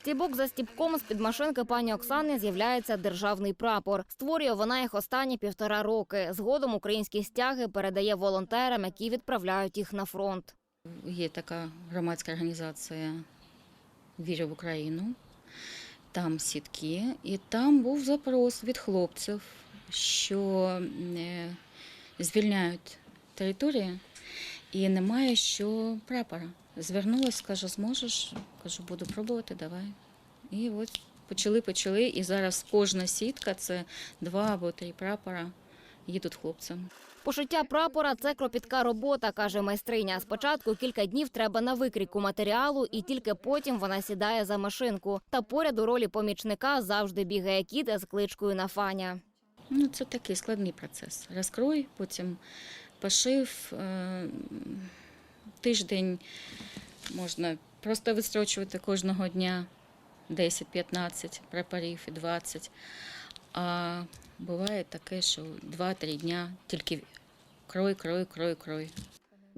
Стібок за стібком з під машинки пані Оксани з'являється державний прапор. Створює вона їх останні півтора роки. Згодом українські стяги передає волонтерам, які відправляють їх на фронт. Є така громадська організація Вірю в Україну. Там сітки, і там був запрос від хлопців, що е, звільняють території і немає що прапора. Звернулася, каже, зможеш? Кажу, буду пробувати, давай. І от почали, почали. І зараз кожна сітка це два або три прапора їдуть хлопцям. Пошиття прапора це кропітка робота, каже майстриня. Спочатку кілька днів треба на викрійку матеріалу, і тільки потім вона сідає за машинку. Та поряд у ролі помічника завжди бігає кіт з кличкою Нафаня. Ну, це такий складний процес. Розкрой, потім пошив. Е, Тиждень можна просто вистрочувати кожного дня 10-15 прапорів і 20. А буває таке, що 2-3 дня тільки крой, крой, крой, крой.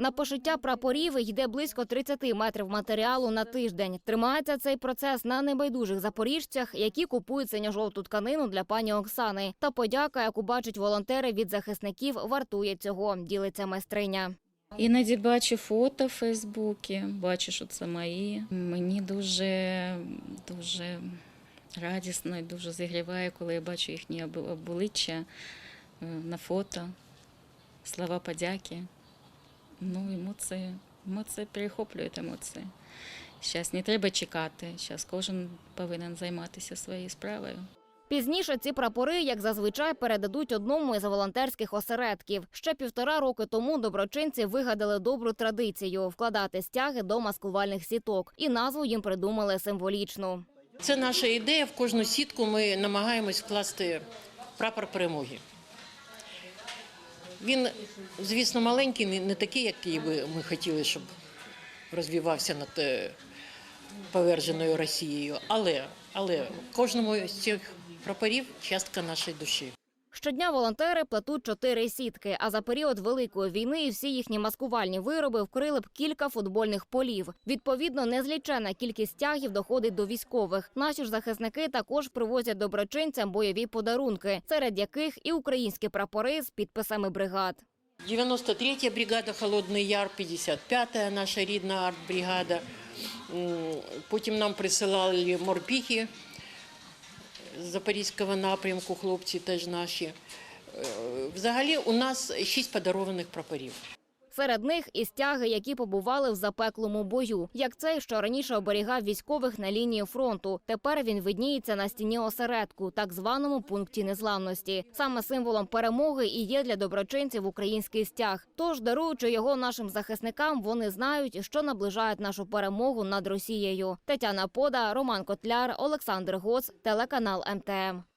На пошиття прапорів йде близько 30 метрів матеріалу на тиждень. Тримається цей процес на небайдужих запоріжцях, які купують синьо-жовту тканину для пані Оксани. Та подяка, яку бачать волонтери від захисників, вартує цього. Ділиться майстриня. Іноді бачу фото в Фейсбуці, бачу, що це мої. Мені дуже, дуже радісно і дуже зігріває, коли я бачу їхні обличчя е, на фото, слова подяки. Ну, емоції, емоції перехоплюють емоції. Зараз не треба чекати, зараз кожен повинен займатися своєю справою. Пізніше ці прапори, як зазвичай, передадуть одному із волонтерських осередків. Ще півтора роки тому доброчинці вигадали добру традицію вкладати стяги до маскувальних сіток, і назву їм придумали символічну. Це наша ідея. В кожну сітку ми намагаємось вкласти прапор перемоги. Він, звісно, маленький, не- такий, який би ми хотіли, щоб розвивався над е, поверженою Росією. Але, але кожному з цих прапорів частка нашої душі. Щодня волонтери плетуть чотири сітки. А за період великої війни всі їхні маскувальні вироби вкрили б кілька футбольних полів. Відповідно, незлічена кількість стягів доходить до військових. Наші ж захисники також привозять доброчинцям бойові подарунки, серед яких і українські прапори з підписами бригад. 93-я бригада Холодний Яр, 55-я наша рідна артбригада. Потім нам присилали морпіхи з Запорізького напрямку, хлопці теж наші. Е, Взагалі у нас шість подарованих прапорів. Серед них і стяги, які побували в запеклому бою, як цей, що раніше оберігав військових на лінії фронту. Тепер він видніється на стіні осередку, так званому пункті незламності. Саме символом перемоги і є для доброчинців український стяг. Тож, даруючи його нашим захисникам, вони знають, що наближають нашу перемогу над Росією. Тетяна Пода, Роман Котляр, Олександр Гоц, телеканал МТМ.